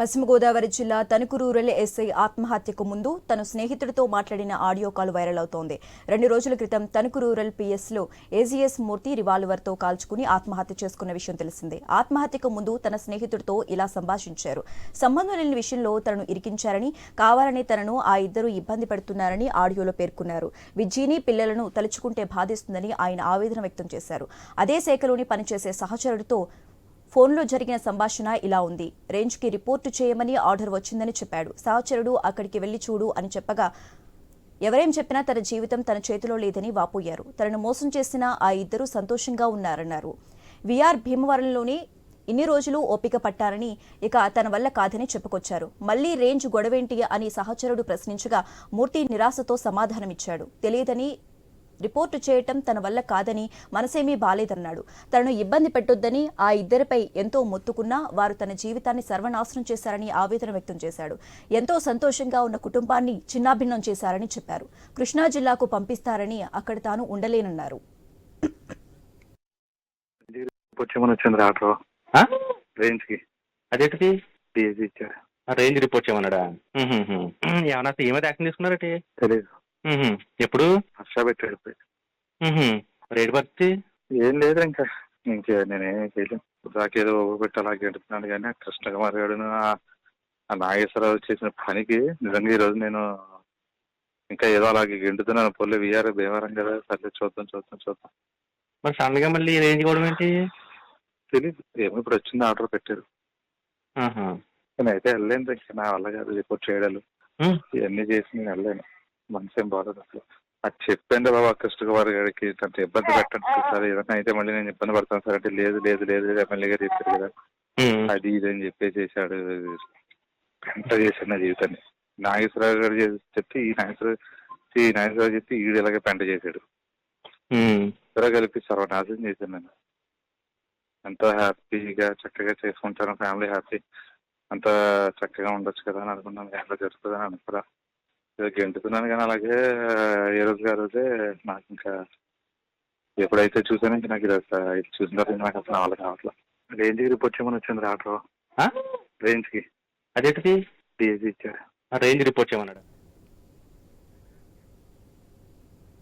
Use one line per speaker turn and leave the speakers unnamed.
పశ్చిమ గోదావరి జిల్లా Tanuku rural SI ఆత్మహత్యకు ముందు తన స్నేహితుడితో మాట్లాడిన ఆడియో కాల్ వైరల్ అవుతోంది. రెండు రోజుల క్రితం తణుకు రూరల్ పిఎస్లో ఏజీఎస్ మూర్తి రివాల్వర్తో కాల్చుకుని ఆత్మహత్య చేసుకున్న విషయం తెలిసిందే. ఆత్మహత్యకు ముందు తన స్నేహితుడితో ఇలా సంభాషించారు. సంబంధం లేని విషయంలో తనను ఇరికించారని కావాలని తనను ఆ ఇద్దరు ఇబ్బంది పెడుతున్నారని ఆడియోలో పేర్కొన్నారు. విజ్జీని పిల్లలను తలుచుకుంటే బాధిస్తుందని ఆయన ఆవేదన వ్యక్తం చేశారు. అదే శాఖలోని పనిచేసే సహచరుడితో ఫోన్లో జరిగిన సంభాషణ ఇలా ఉంది. రేంజ్కి రిపోర్టు చేయమని ఆర్డర్ వచ్చిందని చెప్పాడు. సహచరుడు అక్కడికి వెళ్ళి చూడు అని చెప్పగా ఎవరేం చెప్పినా తన జీవితం తన చేతిలో లేదని వాపోయారు. తనను మోసం చేసిన ఆ ఇద్దరు సంతోషంగా ఉన్నారన్నారు. విఆర్ భీమవరంలోని ఇన్ని రోజులు ఓపిక పట్టారని ఇక తన వల్ల కాదని చెప్పుకొచ్చారు. మళ్ళీ రేంజ్ గొడవేంటి అని సహచరుడు ప్రశ్నించగా మూర్తి నిరాశతో సమాధానమిచ్చాడు. తెలియదని రిపోర్టు చేయటం తన వల్ల కాదని మనసేమీ బాలేదన్నాడు. తనను ఇబ్బంది పెట్టొద్దని ఆ ఇద్దరిపై ఎంతో మొత్తుకున్నా వారు తన జీవితాన్ని సర్వనాశనం చేశారని ఆవేదన వ్యక్తం చేశాడు. ఎంతో సంతోషంగా ఉన్న కుటుంబాన్ని చిన్నాభిన్నం చేశారని చెప్పారు. కృష్ణా జిల్లాకు పంపిస్తారని అక్కడ తాను ఉండలేనన్నారు?
రేంజ్కి
అదేంటిది? రిపోర్ట్ చేయమన్నాడా. ఏమన్నా ఏమైతే యాక్షన్ తీసుకున్నారటి?
తెలీదు.
మ్మ్. ఎప్పుడు?
హర్ష పెట్టాడు.
రేటు పడితే?
ఏం లేదు ఇంకా. ఇంకా నేనేం చేయలేను. దాకేదో పెట్టి అలా గెడుతున్నాను కానీ ఆ కృష్ణ కుమార్ గారును ఆ- నాగేశ్వరరావు చేసిన పనికి నిజంగా ఈరోజు నేను ఇంకా ఏదో అలాగే గెంటుతున్నాను పొల్లి విఆర్ భీమవరం కదా. సర్లే చూద్దాం చూద్దాం చూద్దాం.
మరి సడన్గా మళ్ళీ రేంజ్ కూడా ఏంటి?
తెలీదు. ఏమో ఇప్పుడు వచ్చింది ఆర్డర్ పెట్టారు.
ఆహా.
నేను అయితే వెళ్ళలేను ఇంకా. నా వల్ల కాదు. రిపోర్ట్ చేయడాలు. ఇవన్నీ చేసి నేను వెళ్ళలేను. మనసు ఏం బాగోదు అసలు. అది చెప్పండి బాబా కృష్ణ కుమార్ గారికి అంత ఇబ్బంది పెట్టండి. సార్ ఏదైనా అయితే మళ్ళీ నేను ఇబ్బంది పడతాను సార్ అంటే లేదు లేదు లేదు ఎమ్మెల్యే గారు చెప్పారు కదా. అది ఇది అని చెప్పేసి చేశాడు ఎంత చేశాడు నా జీవితాన్ని. నాగేశ్వరరావు గారు చేసి చెప్తే ఈ నాగేశ్వర ఈ నాగేశ్వరరావు చెప్తే ఈడు ఇలాగే పెంట చేశాడు. ఇద్దరు కలిపి సర్వనాశనం చేశాను నేను. ఎంతో హ్యాపీగా చక్కగా చేసుకుంటాను. Family happy. అంత చక్కగా ఉండొచ్చు కదా అని అనుకున్నాను. ఎంత జరుగుతుందని అనుకున్నా. ఏదో గెంటుతున్నాను కానీ అలాగే ఏ రోజు ఆ రోజే నాకు ఇంకా ఎప్పుడైతే చూసానో ఇంకా నాకు ఇది అసలు ఇది చూసిన తర్వాత నాకు అసలు వల్ల కావట్లేదు రేంజ్కి రిపోర్ట్ చేయమని వచ్చింది
ఆ?
రేంజ్కి
అదేంటిది?
డిఎస్సి ఇచ్చాడు.
ఆ రేంజ్ రిపోర్ట్ చేయమన్నాడు.